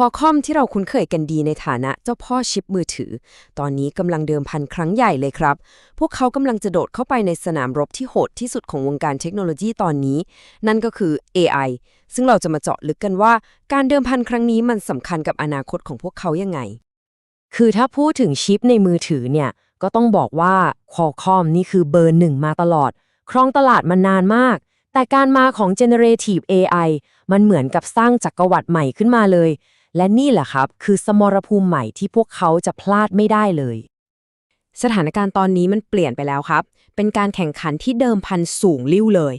คอคอมที่เราคุ้นเคยกันดีในฐานะเจ้าพ่อชิปมือถือ ตอนนี้กำลังเดิมพันครั้งใหญ่เลยครับ พวกเขากำลังจะโดดเข้าไปในสนามรบที่โหดที่สุดของวงการเทคโนโลยีตอนนี้ นั่นก็คือ AI ซึ่งเราจะมาเจาะลึกกันว่า การเดิมพันครั้งนี้มันสำคัญกับอนาคตของพวกเขายังไง คือถ้าพูดถึงชิปในมือถือเนี่ย ก็ต้องบอกว่า Qualcomm นี่คือเบอร์หนึ่งมาตลอด ครองตลาดมานานมาก แต่การมาของ Generative AI มันเหมือนกับสร้างจักรวรรดิใหม่ขึ้นมาเลย และนี่แหละครับ คือสมรภูมิใหม่ที่พวกเขาจะพลาดไม่ได้เลย สถานการณ์ตอนนี้มันเปลี่ยนไปแล้วครับ เป็นการแข่งขันที่เดิมพันสูงลิ่วเลย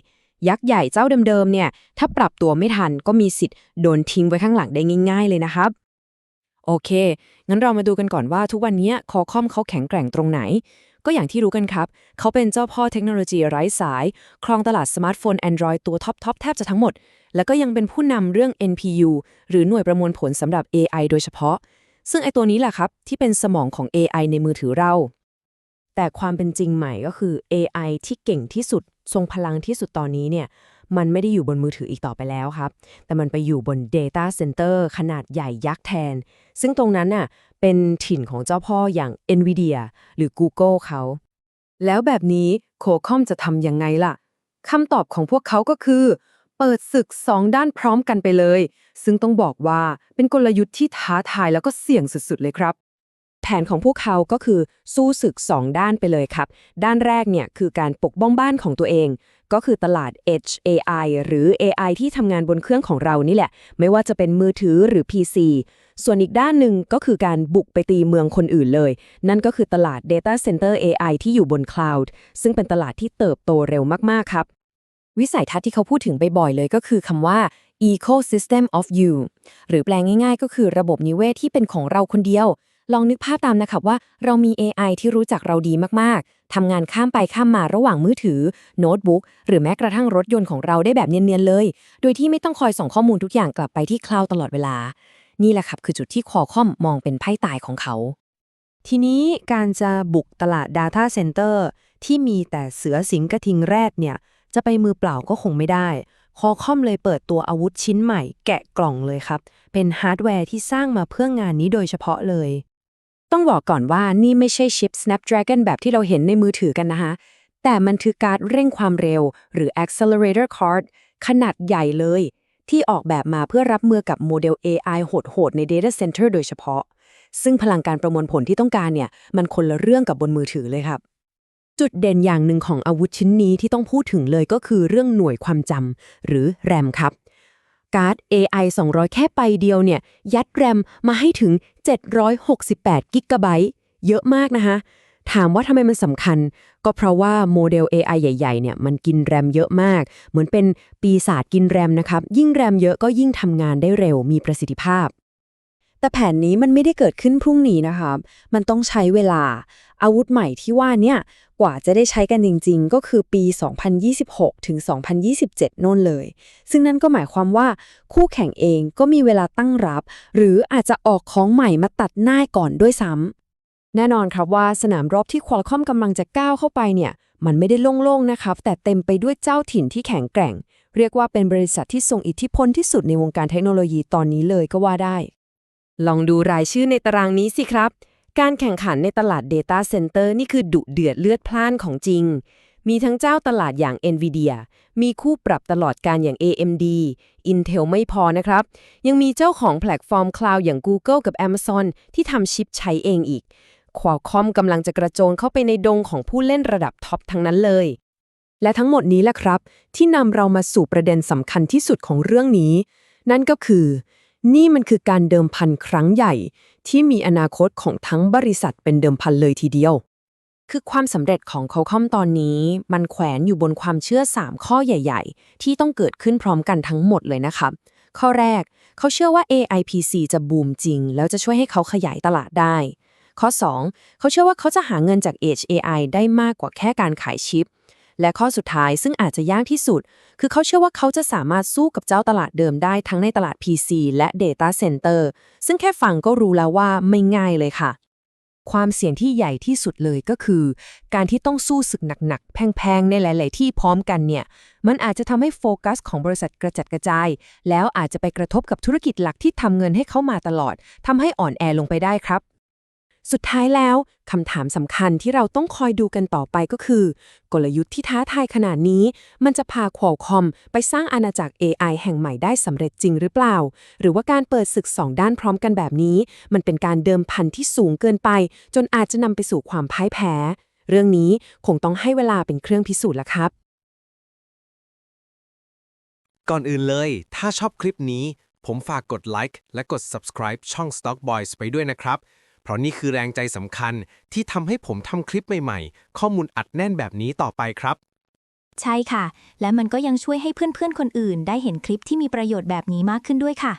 ยักษ์ใหญ่เจ้าเดิมๆเนี่ย ถ้าปรับตัวไม่ทันก็มีสิทธิ์โดนทิ้งไว้ข้างหลังได้ง่าย ๆ เลยนะครับ โอเค งั้นเรามาดูกันก่อนว่าทุกวันนี้คอคอมเขาแข็งแกร่งตรงไหน ก็อย่างที่รู้กันครับ เขาเป็นเจ้าพ่อเทคโนโลยีไร้สาย ครองตลาดสมาร์ทโฟน Android ตัวท็อปทอปแทบจะทั้งหมด แล้วก็ยังเป็นผู้นำเรื่อง NPU หรือหน่วยประมวลผลสำหรับ AI โดยเฉพาะ ซึ่งไอตัวนี้แหละครับ ที่เป็นสมองของ AI ในมือถือเรา แต่ความเป็นจริงใหม่ก็คือ AI ที่เก่งที่สุด ทรงพลังที่สุดตอนนี้เนี่ย มันไม่ได้อยู่บนมือถืออีกต่อไปแล้วครับ แต่มันไปอยู่บน Data Center ขนาดใหญ่ยักษ์แทน ซึ่งตรงนั้นน่ะเป็นถิ่นของเจ้าพ่ออย่าง NVIDIA หรือ Google เขา แล้วแบบนี้โคคอมจะทำยังไงล่ะคำตอบของพวกเขาก็คือ เปิดศึกสองด้านพร้อมกันไปเลย ซึ่งต้องบอกว่าเป็นกลยุทธ์ที่ท้าทายแล้วก็เสี่ยงสุดๆเลยครับ แผนของพวกเขาก็คือสู้ศึก 2 ด้านไปเลยครับ ด้านแรกเนี่ยคือการปกป้องบ้านของตัวเอง ก็คือตลาด Edge AI หรือ AI ที่ทำงานบนเครื่องของเรานี่แหละ ไม่ว่าจะเป็นมือถือหรือ PC ส่วนอีกด้านหนึ่งก็คือการบุกไปตีเมืองคนอื่นเลย นั่นก็คือตลาด Data Center AI ที่อยู่บน Cloud ซึ่งเป็นตลาดที่เติบโตเร็วมากๆครับ วิสัยทัศน์ที่เขาพูดถึงบ่อยๆเลยก็คือคำว่า ecosystem of you หรือแปลงง่ายๆ ก็คือระบบนิเวศที่เป็นของเราคนเดียว ลองนึกภาพตามนะครับว่าเรามี AI ที่รู้จักเราดีมากๆ ทำงานข้ามไปข้ามมาระหว่างมือถือ โน้ตบุ๊ก หรือแม้กระทั่งรถยนต์ของเราได้แบบเนียน ๆ เลย โดยที่ไม่ต้องคอยส่งข้อมูลทุกอย่างกลับไปที่คลาวตลอดเวลา นี่แหละครับคือจุดที่คอคอมมองเป็นไพ่ตายของเขา ทีนี้การจะบุกตลาด Data Center ที่มีแต่เสือสิงกระทิงแรดเนี่ย จะไปมือเปล่าก็คงไม่ได้ คอคอมเลยเปิดตัวอาวุธชิ้นใหม่ แกะกล่องเลยครับ เป็นฮาร์ดแวร์ที่สร้างมาเพื่องานนี้โดยเฉพาะเลย ต้องบอกก่อนว่านี่ไม่ใช่ชิป Snapdragon แบบที่เราเห็นในมือถือกันนะคะแต่มันคือการ์ดเร่งความเร็ว หรือ accelerator card ขนาดใหญ่เลย ที่ออกแบบมาเพื่อรับมือกับโมเดล AI โหดๆ ใน data center โดยเฉพาะ ซึ่งพลังการประมวลผลที่ต้องการเนี่ย มันคนละเรื่องกับบนมือถือเลยครับ จุดเด่นอย่างหนึ่งของอาวุธชิ้นนี้ที่ต้องพูดถึงเลยก็คือเรื่องหน่วยความจำหรือ RAM ครับ การ์ด AI 200 แค่ไปเดียวเนี่ย ยัดแรมมาให้ถึง 768กิกะไบต์เยอะมากนะคะ ถามว่าทำไมมันสำคัญ ก็เพราะว่าโมเดล AI ใหญ่ๆเนี่ยมันกินแรมเยอะมาก เหมือนเป็นปีศาจกินแรมนะครับ ยิ่งแรมเยอะก็ยิ่งทำงานได้เร็วมีประสิทธิภาพ แต่แผนนี้มันไม่ได้เกิดขึ้นพรุ่งนี้นะครับ มันต้องใช้เวลาอาวุธใหม่ที่ว่าเนี่ย กว่าจะได้ใช้กันจริง ๆ ก็คือปี 2026 ถึง 2027 โน่นเลย ซึ่งนั่นก็หมายความว่าคู่แข่งเองก็มีเวลาตั้งรับ หรืออาจจะออกของใหม่มาตัดหน้าก่อนด้วยซ้ำ แน่นอนครับว่าสนามรบที่ Qualcomm กำลังจะก้าวเข้าไปเนี่ย มันไม่ได้โล่งๆ นะครับ แต่เต็มไปด้วยเจ้าถิ่นที่แข็งแกร่ง เรียกว่าเป็นบริษัทที่ทรงอิทธิพลที่สุดในวงการเทคโนโลยีตอนนี้เลยก็ว่าได้ ลองดูรายชื่อในตารางนี้สิครับ การแข่งขันในตลาด Data Center นี่คือดุเดือดเลือดพล่านของจริง มีทั้งเจ้าตลาดอย่าง NVIDIA มีคู่ปรับตลอดการอย่าง AMD Intel ไม่พอนะครับ ยังมีเจ้าของแพลตฟอร์มคลาวด์อย่าง Google กับ Amazon ที่ทำชิปใช้เองอีก Qualcomm กำลังจะกระโจนเข้าไปในดงของผู้เล่นระดับท็อปทั้งนั้นเลย และทั้งหมดนี้แหละครับ ที่นำเรามาสู่ประเด็นสำคัญที่สุดของเรื่องนี้ นั่นก็คือ นี่มันคือการเดิมพันครั้งใหญ่ ที่มีอนาคตของทั้งบริษัทเป็นเดิมพันเลยทีเดียว คือความสำเร็จของ Qualcomm ตอนนี้ มันแขวนอยู่บนความเชื่อ 3 ข้อใหญ่ ๆ ที่ต้องเกิดขึ้นพร้อมกันทั้งหมดเลยนะครับ ข้อแรกเขาเชื่อว่า AI PC จะบูมจริง แล้วจะช่วยให้เขาขยายตลาดได้ ข้อ 2 เขาเชื่อว่าเขาจะหาเงินจาก Edge AI ได้มากกว่าแค่การขายชิป และข้อสุดท้ายซึ่งอาจจะยากที่สุด คือเขาเชื่อว่าเขาจะสามารถสู้กับเจ้าตลาดเดิมได้ทั้งในตลาด PC และ Data Center ซึ่งแค่ฟังก็รู้แล้วว่าไม่ง่ายเลยค่ะ ความเสี่ยงที่ใหญ่ที่สุดเลยก็คือ การที่ต้องสู้ศึกหนักๆ แพงๆ ในหลายๆ ที่พร้อมกันเนี่ย มันอาจจะทำให้โฟกัสของบริษัทกระจัดกระจาย แล้วอาจจะไปกระทบกับธุรกิจหลักที่ทำเงินให้เขามาตลอดทำให้อ่อนแอลงไปได้ครับ สุดท้ายแล้วคำถามสำคัญที่เราต้องคอยดูกันต่อไปก็คือ กลยุทธ์ที่ท้าทายขนาดนี้ มันจะพาควอลคอมไปสร้างอาณาจักร AI แห่งใหม่ได้สำเร็จจริงหรือเปล่า หรือว่าการเปิดศึกสองด้านพร้อมกันแบบนี้ มันเป็นการเดิมพันที่สูงเกินไป จนอาจจะนำไปสู่ความพ่ายแพ้ เรื่องนี้คงต้องให้เวลาเป็นเครื่องพิสูจน์ละครับ ก่อนอื่นเลย ถ้าชอบคลิปนี้ ผมฝากกดไลค์และกด subscribe ช่อง Stock Boys ไปด้วยนะครับ ราะนี่คือแรงใจสำคัญที่ทำให้ผมทำคลิปใหม่ๆ ข้อมูลอัดแน่นแบบนี้ต่อไปครับ ใช่ค่ะ และมันก็ยังช่วยให้เพื่อนๆคนอื่น ได้เห็นคลิปที่มีประโยชน์แบบนี้มากขึ้นด้วยค่ะ